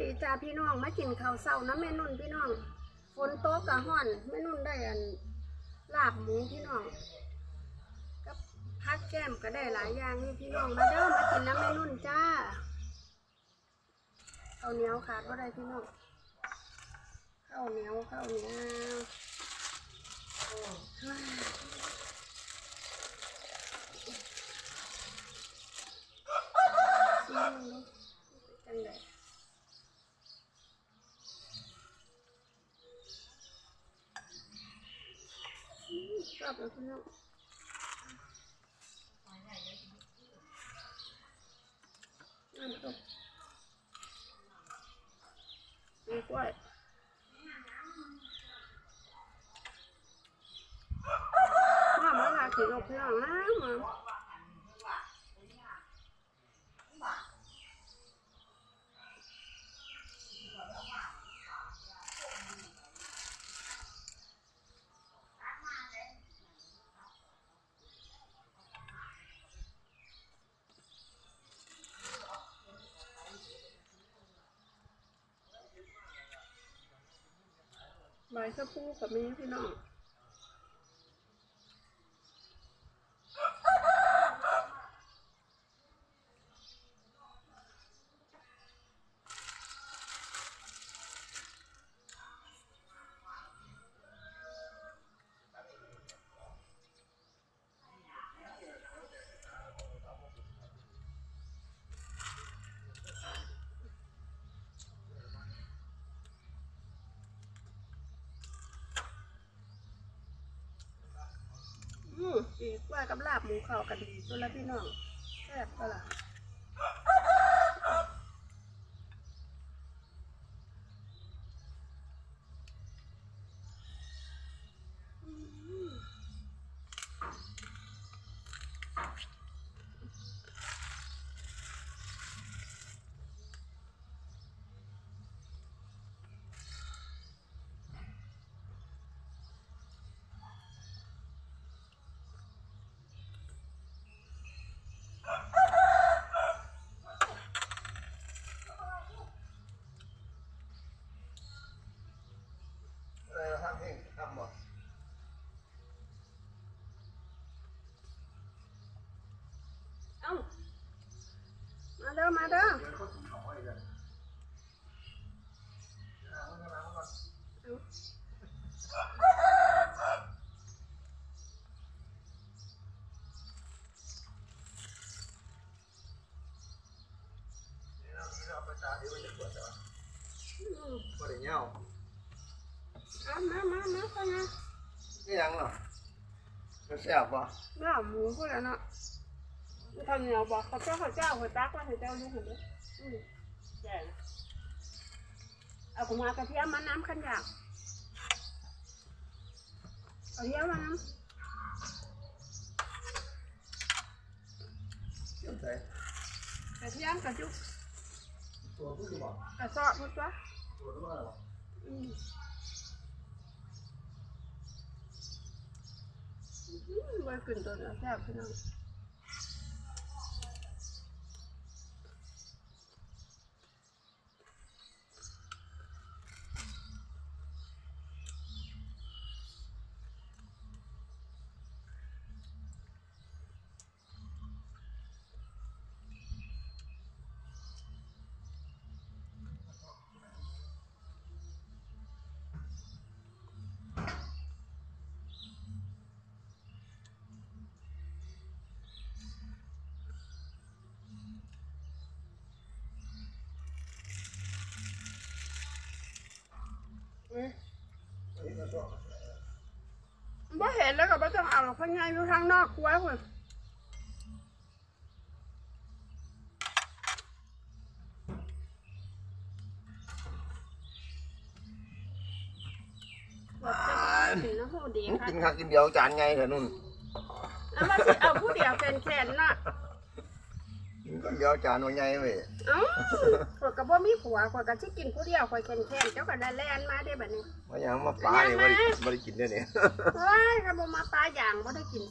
ดีจ้าพี่น้องมากินข้าวเช้านะแม่นุ่นพี่น้องฝนตกกะห้อนแม่นุ่นได้อันลาบหมูพี่น้องกับพักแก้มก็ได้หลายอย่างนี่พี่น้องมาเด้อมากินน้ำแม่นุ่นจ้าข้าวเหนียวขาดว่าได้พี่น้องข้าวเหนียวข้าวเหนียวเฮ้ยซิมดูจังได ชอบเลยคุณน้องน้ำตกมีกล้วยมามาลาถือกับพี่น้องนะมา ใบสะพูกับมีพี่น้องีกกล้วยกับลาบหมูเข้ากันดีตัวละพี่น้องแซ่บก็ล่ะ เด้อมาเด้อ เดี๋ยวเขาถึงเขาไว้กันเอามันกำลังมัน เอา เดี๋ยวเอาไปตาเดี๋ยวมันจะปวดแต่ว่า อืม ปวดอย่างเงี้ย เอามามามาเข้ามา นี่ยังเนาะจะแซ่บป่ะ ลาบหมูพวกนั้นเนาะ ข้าวเหนียวบอกเขาเจ้าเขาเจ้าเขาตักว่าเขาเจ้าลูกเห็นไหมอืมแก่นะเอากุมากระเทียมมาน้ำขันอยากเอาเทียมมาน้เชื่อใจำกระเทียมกระจุกตัวผู้ที่บอกกระซอบมดวะตัวอะไรอืมอืมไว้กลิ่นตัวเนี้ยแซ่บพี่น้อง บบ่เห็นแล้วก็บ่ต้องเอาหรอกเพราะไงอยู่ทางนอกครัวพุ่นบอกจะกินนะโหดีค่ะกินข้าวกินเดียวจานไงเถอะนุ่นเอามาสิเอาผู้เดียวเป็นแขนน่ะ กินข้าวเดียวจานว่าไงเว้ยเอ้าข่อยก็บ่มีผัวข่อยก็สิกินผู้เดียวข่อยแขนๆเจ้าก็ได้แล่นมาได้บัดนี้ ว่าอย่างมาปลาเนี่ยไม่ได้ไม่ได้กินเนี่ยเนี่ย เฮ้ยถ้าบ่มาปลาอย่างบ่ได้กิน